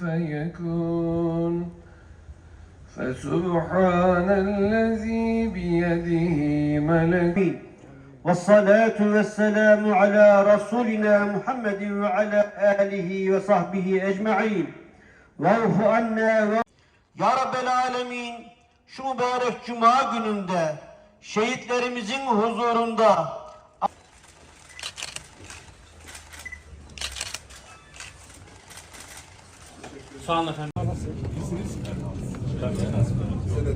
فيكون فسبحان الذي بيده ملك والصلاة والسلام على رسولنا محمد وعلى آله وصحبه أجمعين واعف عنا و- Ya Rabbel Alemin şu mübarek cuma gününde şehitlerimizin huzurunda Sağ olun efendim. İyisiniz. Size de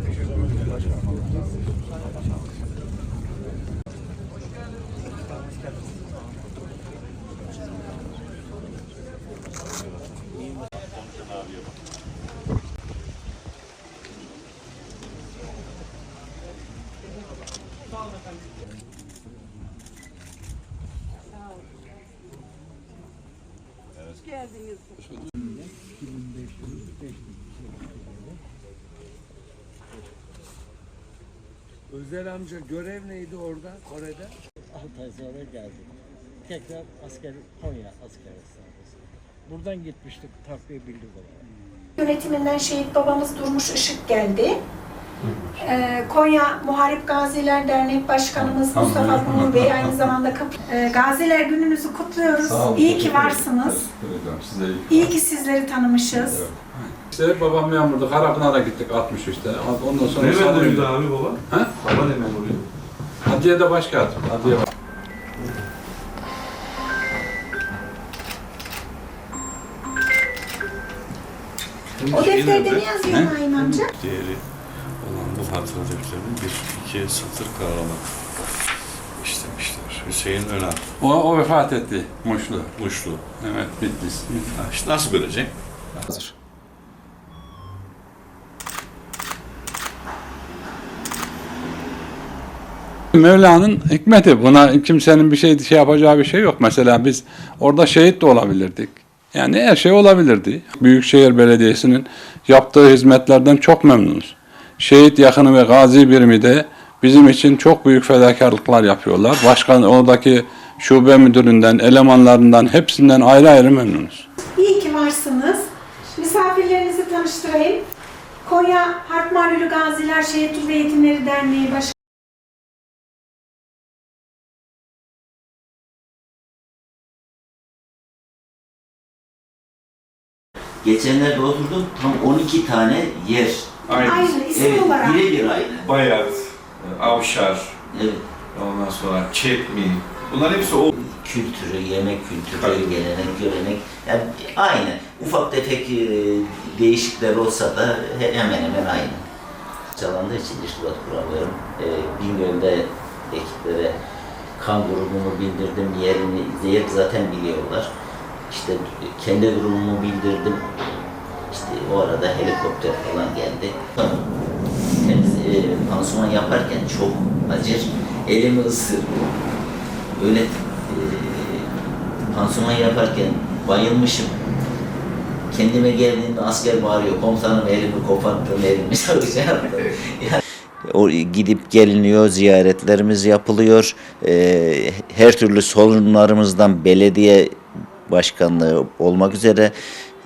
Özel amca görev neydi orada Kore'de? 6 ay sonra geldik. Tekrar asker Konya asker hastanesine. Buradan gitmiştik takviye birlik olarak. Yönetiminden şehit babamız Durmuş Işık geldi. Ee, Konya Muharip Gaziler Dernek Başkanımız Mustafa Nur Bey aynı zamanda kap- Ee, Gaziler gününüzü kutluyoruz. İyi ki varsınız. Size İyi ki sizleri tanımışız. İşte babam memurdu. Karapınar'a gittik 63'te. Ondan sonra Ne memuruydu abi baba? Ha? Baba ne memuruydu? Adliyede başkatip. Adliye baş- O defterde ne yazıyor Naim amca? Değeri hatıra defterini bir iki satır karalamak istemişler. Hüseyin Öner, O, o vefat etti. Muşlu. Muşlu. Evet, Bitlis. Ha, işte nasıl görecek? Hazır. Mevla'nın hikmeti. Buna kimsenin bir şey şey yapacağı bir şey yok. Mesela biz orada şehit de olabilirdik. Yani her şey olabilirdi. Büyükşehir Belediyesi'nin yaptığı hizmetlerden çok memnunuz. Şehit yakını ve gazi birimi de bizim için çok büyük fedakarlıklar yapıyorlar. Başkan oradaki şube müdüründen, elemanlarından hepsinden ayrı ayrı memnunuz. İyi ki varsınız. Misafirlerinizi tanıştırayım. Konya Harp Malulü Gaziler Şehit ve Yetimleri Derneği Başkanı Geçenlerde oturdum tam 12 tane yer. Aynı isim Evet, olarak. birebir aynı. Bayat, Avşar, Evet. ondan sonra Çetmi. Bunlar hepsi o. Kültürü, yemek kültürü, Tabii. gelenek, görenek. Yani aynı. Ufak tefek e, değişiklikler olsa da he- hemen hemen aynı. Çalandığı için irtibat kuramıyorum. E, Bingöl'de ekiplere kan grubumu bildirdim, yerini, yer zaten biliyorlar. İşte kendi durumumu bildirdim. İşte o arada helikopter falan geldi. Temiz, e, pansuman yaparken çok acır. Elimi ısır. Öyle e, pansuman yaparken bayılmışım. Kendime geldiğimde asker bağırıyor. Komutanım elimi koparttım, elimi. Yani o gidip geliniyor, ziyaretlerimiz yapılıyor. Ee, her türlü sorunlarımızdan belediye başkanlığı olmak üzere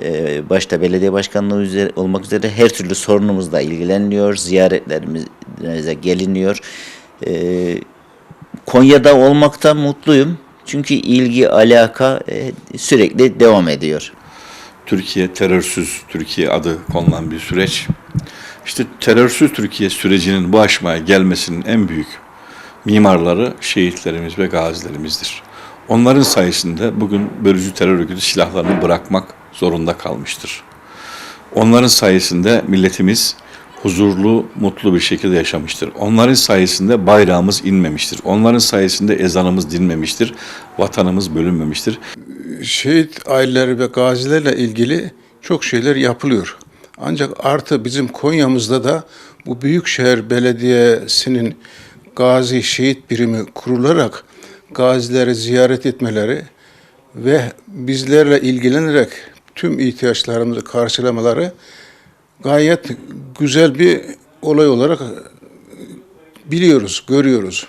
e, başta belediye başkanlığı üzere, olmak üzere her türlü sorunumuzla ilgileniliyor, ziyaretlerimize geliniyor. Ee, Konya'da olmaktan mutluyum. Çünkü ilgi, alaka e, sürekli devam ediyor. Türkiye terörsüz Türkiye adı konulan bir süreç. İşte terörsüz Türkiye sürecinin bu aşamaya gelmesinin en büyük mimarları şehitlerimiz ve gazilerimizdir. Onların sayesinde bugün bölücü terör örgütü silahlarını bırakmak zorunda kalmıştır. Onların sayesinde milletimiz huzurlu, mutlu bir şekilde yaşamıştır. Onların sayesinde bayrağımız inmemiştir. Onların sayesinde ezanımız dinmemiştir. Vatanımız bölünmemiştir. şehit aileleri ve gazilerle ilgili çok şeyler yapılıyor. Ancak artı bizim Konya'mızda da bu Büyükşehir Belediyesi'nin gazi şehit birimi kurularak gazileri ziyaret etmeleri ve bizlerle ilgilenerek tüm ihtiyaçlarımızı karşılamaları gayet güzel bir olay olarak biliyoruz, görüyoruz.